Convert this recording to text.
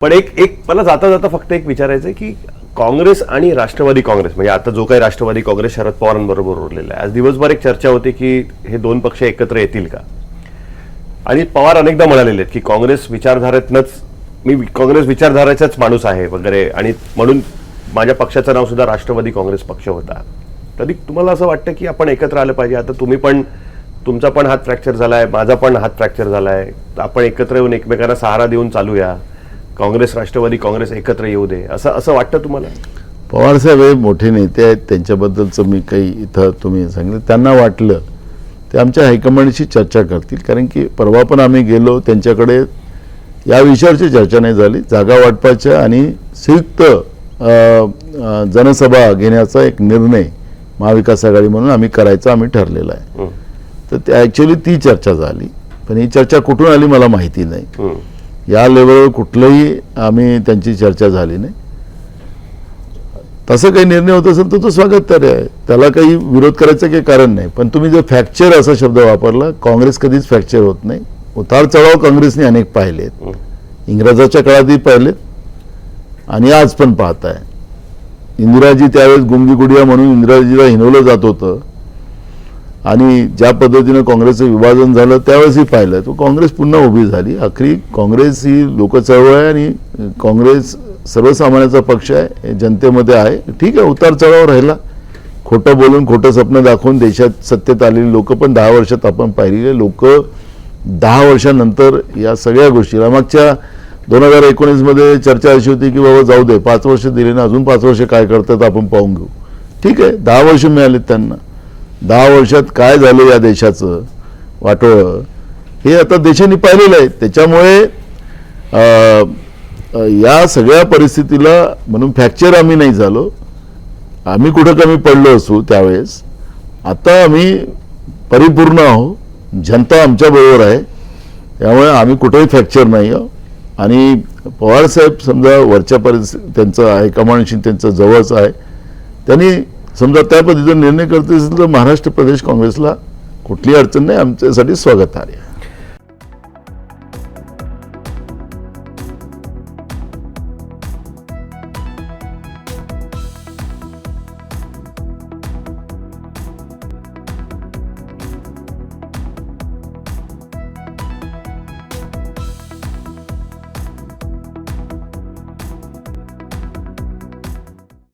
पण एक एक मला जाता जाता फक्त एक विचारायचं आहे की काँग्रेस आणि राष्ट्रवादी काँग्रेस म्हणजे आता जो काही राष्ट्रवादी काँग्रेस शरद पवारांबरोबर उरलेला आहे. आज दिवसभर एक चर्चा होती की हे दोन पक्ष एकत्र येतील का? आणि पवार अनेकदा म्हणालेले आहेत की काँग्रेस विचारधारेतनंच मी काँग्रेस विचारधारेचाच माणूस आहे वगैरे आणि म्हणून माझ्या पक्षाचं नाव सुद्धा राष्ट्रवादी काँग्रेस पक्ष होता. तरी तुम्हाला असं वाटतं की आपण एकत्र आलं पाहिजे? आता तुम्ही पण तुमचा पण हात फ्रॅक्चर झालाय माझा पण हात फ्रॅक्चर झालाय. आपण एकत्र येऊन एकमेकांना सहारा देऊन चालूया. काँग्रेस राष्ट्रवादी काँग्रेस एकत्र येऊ दे. असं असं वाटतं तुम्हाला? पवारसाहेब हे मोठे नेते आहेत. त्यांच्याबद्दलचं मी काही इथं तुम्ही सांगितलं. त्यांना वाटलं ते आमच्या हायकमांडशी चर्चा करतील. कारण की परवा पण आम्ही गेलो त्यांच्याकडे या विषयावरची चर्चा नाही झाली. जागा वाटपाच्या आणि संयुक्त जनसभा घेण्याचा एक निर्णय महाविकास आघाडी म्हणून आम्ही करायचा आम्ही ठरलेला आहे. तर त्या ॲक्च्युली ती चर्चा झाली. पण ही चर्चा कुठून आली मला माहिती नाही. या लेवलवर कुठलंही आम्ही त्यांची चर्चा झाली नाही. तसं काही निर्णय होत असेल तर तो स्वागतार्ह आहे. त्याला काही विरोध करायचं काही कारण नाही. पण तुम्ही जर फ्रॅक्चर असा शब्द वापरला काँग्रेस कधीच फ्रॅक्चर होत नाही. उतार चढाव काँग्रेसने अनेक पाहिलेत. इंग्रजाच्या काळातही पाहिलेत. आणि आज पण पाहत आहे इंदिराजी त्यावेळेस गुंगी गुडिया म्हणून इंदिराजीला हिनवलं जात होतं. आणि ज्या पद्धतीनं काँग्रेसचं विभाजन झालं त्यावेळेसही पाहिलं. तो काँग्रेस पुन्हा उभी झाली. अखेरी काँग्रेस ही लोकचळवळ आहे आणि काँग्रेस सर्वसामान्याचा पक्ष आहे जनतेमध्ये आहे. ठीक आहे उतार चढाव राहिला. खोटं बोलून खोटं स्वप्न दाखवून देशात सत्तेत आलेली लोक पण दहा वर्षात आपण पाहिलेले लोक दहा वर्षानंतर या सगळ्या गोष्टीला मागच्या दोन हजार एकोणीसमध्ये चर्चा अशी होती की बाबा जाऊ दे पाच वर्ष दिले ना अजून पाच वर्ष काय करतात आपण पाहून घेऊ. ठीक आहे दहा वर्ष मिळालेत त्यांना. दहा वर्षात काय झालं या देशाचं? वाटोळं. हे आता देशाने पाहिलेलं आहे. त्याच्यामुळे या सगळ्या परिस्थितीला म्हणून फ्रॅक्चर आम्ही नाही झालो. आम्ही कुठं कमी पडलो असू त्यावेळेस. आता आम्ही परिपूर्ण आहो जनता आमच्याबरोबर आहे. त्यामुळे आम्ही कुठेही फ्रॅक्चर नाही आहो आणि पवारसाहेब समजा वरच्या परिस्थिती त्यांचं हायकमांडशी त्यांचं जवळच आहे. त्यांनी समजा त्या पद्धतीचा निर्णय करत असेल तर महाराष्ट्र प्रदेश काँग्रेसला कुठली अडचण नाही. आमच्यासाठी स्वागत आहे.